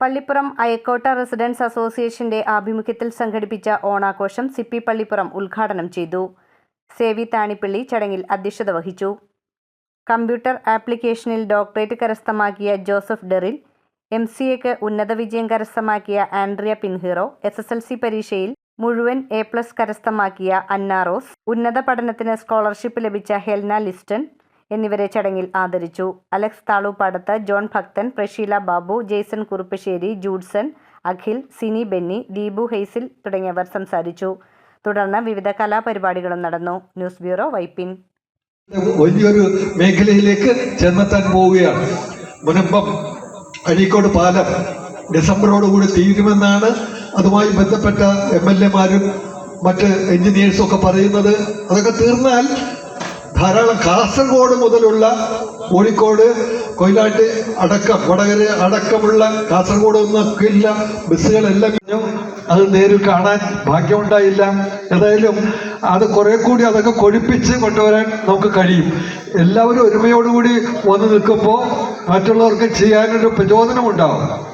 Pallippuram അയക്കോട്ട residence അസോസിയേഷന്റെ ആഭിമുഖ്യത്തിൽ സംഘടിപ്പിച്ച ഓണാഘോഷം സിപ്പി പള്ളിപ്പുറം ഉദ്ഘാടനം ചെയ്തു. സേവി താണിപ്പള്ളി ചടങ്ങിൽ അധ്യക്ഷത വഹിച്ചു. കമ്പ്യൂട്ടർ ആപ്ലിക്കേഷനിൽ ഡോക്ടറേറ്റ് കരസ്ഥമാക്കിയ ജോസഫ് ഡെറിൽ എം സി എക്ക് ഉന്നത വിജയം കരസ്ഥമാക്കിയ Andrea Pinheiro S S L C പരീക്ഷയിൽ മുഴുവൻ എ പ്ലസ് കരസ്ഥമാക്കിയ അന്ന റോസ് ഉന്നത പഠനത്തിന് സ്കോളർഷിപ്പ് ലഭിച്ച ഹെൽന ലിസ്റ്റൺ എന്നിവരെ ചടങ്ങിൽ ആദരിച്ചു. Alex Thaluppadath John Bhakthan Prasheela Babu Jaison Kuruppassery Judson Akhil Sini Benny Deepu Hazel തുടങ്ങിയവർ സംസാരിച്ചു. തുടർന്ന് വിവിധ കലാപരിപാടികളും നടന്നു. News bureau Vypin. വലിയൊരു മേഖലയിലേക്ക് ചെന്നെത്താൻ പോവുകയാണ്. മുനമ്പം അഴീക്കോട് പാലം ഡിസംബറോടുകൂടി തീരുമെന്നാണ് അതുമായി ബന്ധപ്പെട്ട എം എൽ എമാരും മറ്റ് എഞ്ചിനീയേഴ്സും ഒക്കെ പറയുന്നത്. അതൊക്കെ തീർന്നാൽ ധാരാളം കാസർഗോഡ് മുതലുള്ള കോഴിക്കോട് കൊയിലാട്ട് അടക്കം വടകര അടക്കമുള്ള കാസർഗോഡ് നിന്നൊക്കെയുള്ള ബസ്സുകളെല്ലാം അത് നേരിൽ കാണാൻ ഭാഗ്യമുണ്ടായില്ല. ഏതായാലും അത് കുറെ കൂടി അതൊക്കെ കൊഴിപ്പിച്ച് കൊണ്ടുവരാൻ നമുക്ക് കഴിയും. എല്ലാവരും ഒരുമയോടുകൂടി വന്ന് നിൽക്കുമ്പോൾ മറ്റുള്ളവർക്ക് ചെയ്യാനൊരു പ്രചോദനമുണ്ടാവും.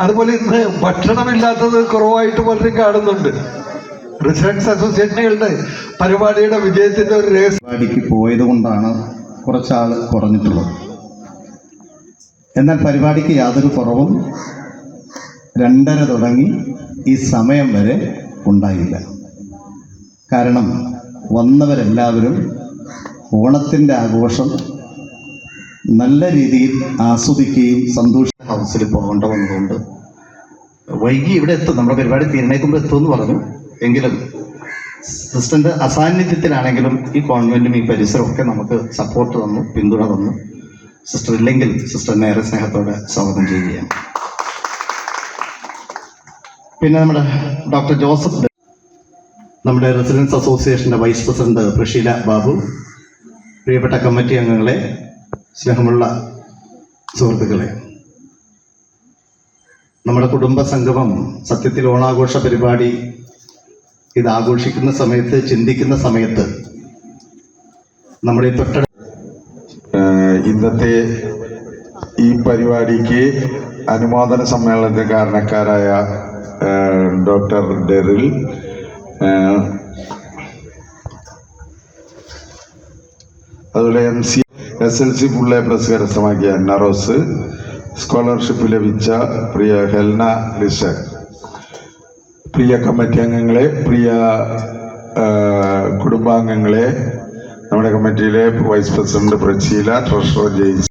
അതുപോലെ ഇന്ന് ഭക്ഷണമില്ലാത്തത് കുറവായിട്ട് പലരും കാണുന്നുണ്ട്. റെസിഡൻസ് അസോസിയേഷനുകളുടെ പരിപാടിയുടെ വിജയത്തിന്റെ ഒരു രഹസ്യം പരിപാടിക്ക് പോയത് കൊണ്ടാണ് കുറച്ചാൾ കുറഞ്ഞിട്ടുള്ളത്. എന്നാൽ പരിപാടിക്ക് യാതൊരു കുറവും രണ്ടര തുടങ്ങി ഈ സമയം വരെ ഉണ്ടായില്ല. കാരണം വന്നവരെല്ലാവരും ഓണത്തിന്റെ ആഘോഷം നല്ല രീതിയിൽ ആസ്വദിക്കുകയും സന്തോഷ ഹൗസിൽ പോകേണ്ടതുകൊണ്ട് വന്നതുകൊണ്ട് വൈകി ഇവിടെ എത്തും. നമ്മുടെ പരിപാടി തീരണേക്കുമ്പോൾ എത്തുമെന്ന് പറഞ്ഞു. എങ്കിലും സിസ്റ്ററിന്റെ അസാന്നിധ്യത്തിലാണെങ്കിലും ഈ കോൺവെന്റും ഈ പരിസരവും ഒക്കെ നമുക്ക് സപ്പോർട്ട് തന്നു പിന്തുണ തന്നു. സിസ്റ്റർ ഇല്ലെങ്കിൽ സിസ്റ്ററിനെ ഏറെ സ്നേഹത്തോടെ സ്വാഗതം ചെയ്യുകയാണ്. പിന്നെ നമ്മുടെ ഡോക്ടർ ജോസഫ് നമ്മുടെ റെസിഡൻസ് അസോസിയേഷന്റെ വൈസ് പ്രസിഡന്റ് പ്രഷീല ബാബു പ്രിയപ്പെട്ട കമ്മിറ്റി അംഗങ്ങളെ സ്നേഹമുള്ള സുഹൃത്തുക്കളെ. നമ്മുടെ കുടുംബ സംഗമം സത്യത്തിൽ ഓണാഘോഷ പരിപാടി ഇത് ആഘോഷിക്കുന്ന സമയത്ത് ചിന്തിക്കുന്ന സമയത്ത് നമ്മുടെ തൊട്ട ഇന്നത്തെ ഈ പരിപാടിക്ക് അനുമോദന സമ്മേളനത്തിന് കാരണക്കാരായ ഡോക്ടർ ഡെറിൽ അതുപോലെ M C S L C full plus കരസ്ഥമാക്കിയ നറോസ് സ്കോളർഷിപ്പ് ലഭിച്ച പ്രിയ ഹെൽന ലിസൺ. പ്രിയ കമ്മിറ്റി അംഗങ്ങളെ പ്രിയ കുടുംബാംഗങ്ങളെ നമ്മുടെ കമ്മിറ്റിയിലെ vice president Pracheela treasurer James.